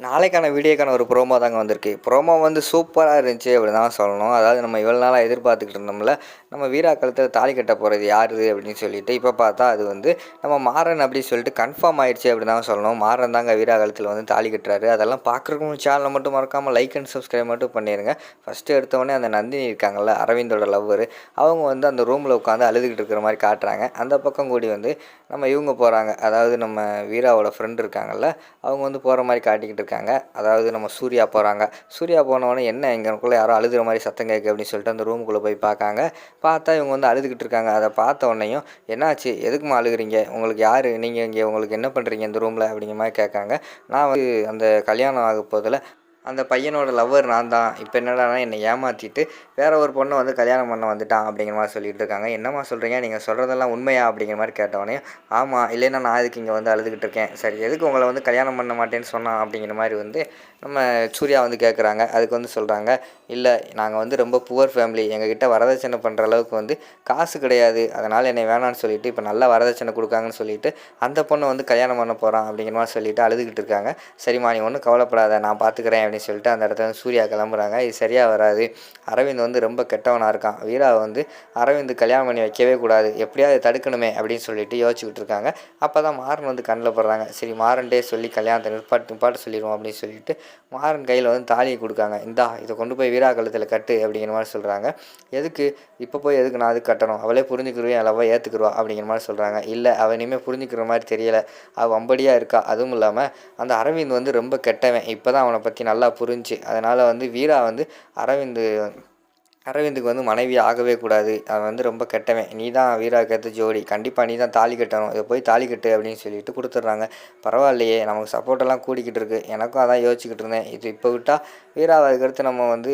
நாளைக்கான வீடியோக்கான ஒரு ப்ரோமோ தாங்க வந்திருக்கு. ப்ரோமோ வந்து சூப்பராக இருந்துச்சு அப்படி தான் சொல்லணும். அதாவது நம்ம இவ்வளோ நாளாக எதிர்பார்த்துக்கிட்டு இருந்தோம்ல நம்ம வீரா கழுத்தில் தாலி கட்ட போகிறது யார் அப்படின்னு சொல்லிட்டு இப்போ பார்த்தா அது வந்து நம்ம மாறன் அப்படின்னு சொல்லிட்டு கன்ஃபார்ம் ஆயிடுச்சு அப்படி தான் சொல்லணும். மாறன் தாங்க வீரா கழுத்தில் வந்து தாலி கட்டுறாரு. அதெல்லாம் பார்க்குறக்கும் சேனலை மட்டும் மறக்காமல் லைக் அண்ட் சப்ஸ்கிரைப் மட்டும் பண்ணிடுங்க ஃபஸ்ட்டு எடுத்தவொடனே அந்த நந்தினி இருக்காங்கல்ல அரவிந்தோட லவ்வர் அவங்க வந்து அந்த ரூமில் உட்காந்து அழுதுகிட்டு இருக்கிற மாதிரி காட்டுறாங்க. அந்த பக்கம் கூடி வந்து நம்ம இவங்க போகிறாங்க அதாவது நம்ம வீராவோட ஃப்ரெண்டு இருக்காங்கல்ல அவங்க வந்து போகிற மாதிரி காட்டிக்கிட்டு இருக்காங்க. அதாவது நம்ம சூர்யா போகிறாங்க சூர்யா போனவொடனே என்ன எங்களுக்குள்ளே யாரோ அழுதுற மாதிரி சத்தம் கேட்கு அப்படின்னு சொல்லிட்டு அந்த ரூமுக்குள்ளே போய் பார்க்காங்க. பார்த்தா இவங்க வந்து அழுதுகிட்டு இருக்காங்க. அதை பார்த்த உடனேயும் என்னாச்சு? எதுக்குமா அழுகுறீங்க? உங்களுக்கு யார்? நீங்கள் இங்கே உங்களுக்கு என்ன பண்ணுறீங்க இந்த ரூமில் அப்படிங்கிற மாதிரி கேட்காங்க. நான் வந்து அந்த கல்யாணம் ஆக போதில் அந்த பையனோட லவ்வர் நான் தான் இப்போ என்னடானா என்னை ஏமாற்றிட்டு வேற ஒரு பொண்ணை வந்து கல்யாணம் பண்ண வந்துட்டான் அப்படிங்கிற மாதிரி சொல்லிட்டு இருக்காங்க. என்னம்மா சொல்கிறீங்க நீங்கள் சொல்கிறதெல்லாம் உண்மையா? அப்படிங்கிற மாதிரி கேட்டவொடனே ஆமாம் இல்லைன்னா நான் இதுக்கு இங்கே வந்து அழுதுகிட்டு இருக்கேன்? சரி எதுக்கு உங்களை வந்து கல்யாணம் பண்ண மாட்டேன்னு சொன்னான் அப்படிங்கிற மாதிரி வந்து நம்ம சூர்யா வந்து கேட்குறாங்க அதுக்கு வந்து சொல்கிறாங்க இல்லை நாங்கள் வந்து ரொம்ப புவர் ஃபேமிலி எங்ககிட்ட வரதட்சணை பண்ணுற அளவுக்கு வந்து காசு கிடையாது. அதனால் என்னை வேணான்னு சொல்லிட்டு இப்போ நல்லா வரதட்சணை கொடுக்காங்கன்னு சொல்லிட்டு அந்த பொண்ணை வந்து கல்யாணம் பண்ண போகிறான் அப்படிங்கிற மாதிரி சொல்லிட்டு அழுதுகிட்டு இருக்காங்க. சரிம்மா நீ ஒன்றும் கவலைப்படாத. நான் பார்த்துக்கிறேன் அப்படின்னு சொல்லிட்டு அந்த இடத்துல வந்து சூர்யா கிளம்புறாங்க. இது சரியாக வராது. அரவிந்த் வந்து ரொம்ப கெட்டவனாக இருக்கான். வீரா வந்து அரவிந்த் கல்யாணம் பண்ணி வைக்கவே கூடாது. எப்படியாவது தடுக்கணுமே அப்படின்னு சொல்லிட்டு யோசிச்சுக்கிட்டு இருக்காங்க. அப்போ தான் மாறன் வந்து கண்ணில் படுறாங்க. சரி மாறன்டே சொல்லி கல்யாணத்தை நிற்பாட்டு நிப்பாட்ட சொல்லிடுவோம் அப்படின்னு சொல்லிட்டு மாறன் கையில் வந்து தாலியை கொடுக்காங்க. இந்தா இதை கொண்டு போய் வீரா கழுத்தில் கட்டு அப்படிங்கிற மாதிரி சொல்கிறாங்க எதுக்கு? இப்போ போய் எதுக்கு நான் அதுக்கு கட்டணும்? அவளே புரிஞ்சுக்கிருவேன் அளவாக ஏற்றுக்குருவா அப்படிங்கிற மாதிரி சொல்கிறாங்க இல்லை அவள் இனிமேல் புரிஞ்சுக்கிற மாதிரி தெரியலை. அவள் வம்படியாக இருக்கா? அதுவும் இல்லாமல் அந்த அரவிந்த் வந்து ரொம்ப கெட்டவன். இப்போ தான் அவனை பற்றி நல்லா புரிஞ்சு. அதனால் வந்து வீரா வந்து அரவிந்த் அரவிந்துக்கு வந்து மனைவி ஆகவே கூடாது. அவன் வந்து ரொம்ப கெட்டவன். நீ தான் வீராவுக்கு ஏற்ற ஜோடி. கண்டிப்பாக நீ தான் தாலி கட்டணும். இதை போய் தாலி கட்டு அப்படின்னு சொல்லிட்டு கொடுத்துட்றாங்க. பரவாயில்லையே நமக்கு சப்போர்ட்டெல்லாம் கூடிக்கிட்டு இருக்கு. எனக்கும் அதான் யோசிச்சுக்கிட்டு இருந்தேன். இது இப்போ விட்டால் வீராவை அதுக்கடுத்து நம்ம வந்து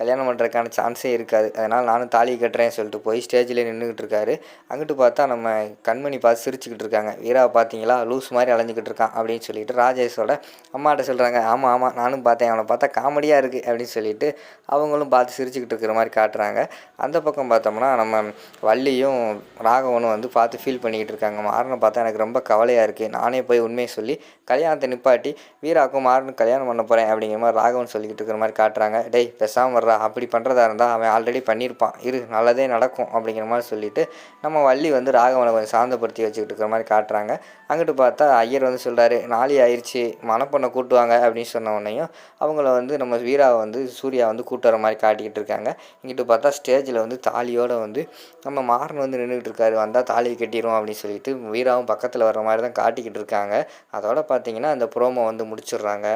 கல்யாணம் பண்ணுறதுக்கான சான்ஸே இருக்காது. அதனால் நானும் தாலி கட்டுறேன்னு சொல்லிட்டு போய் ஸ்டேஜில் நின்றுக்கிட்டு இருக்காரு. அங்கிட்டு பார்த்தா நம்ம கண்மணி பார்த்து சிரிச்சுக்கிட்டு இருக்காங்க. வீராவை பார்த்தீங்களா? லூஸ் மாதிரி அலைஞ்சிக்கிட்டு இருக்கான் அப்படின்னு சொல்லிட்டு ராஜேஷோட அம்மாட்ட சொல்கிறாங்க ஆமாம் ஆமாம் நானும் பார்த்தேன். அவனை பார்த்தா காமெடியாக இருக்குது அப்படின்னு சொல்லிட்டு அவங்களும் பார்த்து சிரிச்சுக்கிட்டு இருக்கிற மாதிரி காட்டுறாங்க. அந்த பக்கம் பார்த்தோம்னா நம்ம வள்ளியும் ராகவனும் வந்து பார்த்து ஃபீல் பண்ணிக்கிட்டு இருக்காங்க. மாறனை பார்த்தா எனக்கு ரொம்ப கவலையாக இருக்குது நானே போய் உண்மையை சொல்லி கல்யாணத்தை நிப்பாட்டி வீராக்கும் மாறனும் கல்யாணம் பண்ண போகிறேன் அப்படிங்கிற மாதிரி ராகவன் சொல்லிக்கிட்டு இருக்கிற மாதிரி காட்டுறாங்க. டேய் பெசாமல் வர்றா. அப்படி பண்ணுறதா இருந்தால் அவன் ஆல்ரெடி பண்ணியிருப்பான் இரு நல்லதே நடக்கும் அப்படிங்கிற மாதிரி சொல்லிட்டு நம்ம வள்ளி வந்து ராகவனை கொஞ்சம் சாந்தப்படுத்தி வச்சுக்கிட்டு இருக்கிற மாதிரி காட்டுறாங்க. அங்கிட்டு பார்த்தா ஐயர் வந்து சொல்கிறாரு நாளி ஆயிடுச்சு மணப்பொண்ணை கூட்டுவாங்க அப்படின்னு சொன்ன உடனேயும் அவங்கள வந்து நம்ம வீராவை வந்து சூர்யா வந்து கூட்டு வர மாதிரி காட்டிக்கிட்டு இருக்காங்க. இங்கிட்டு பார்த்தா ஸ்டேஜில் வந்து தாலியோடு வந்து நம்ம மாறன் வந்து நின்றுக்கிட்டு இருக்காரு. வந்தால் தாலியை கட்டிடும் அப்படின்னு சொல்லிட்டு வீராவும் பக்கத்தில் வர மாதிரி தான் காட்டிக்கிட்டு இருக்காங்க. அதோட பார்த்தீங்கன்னா அந்த ப்ரோமோ வந்து முடிச்சிடுறாங்க.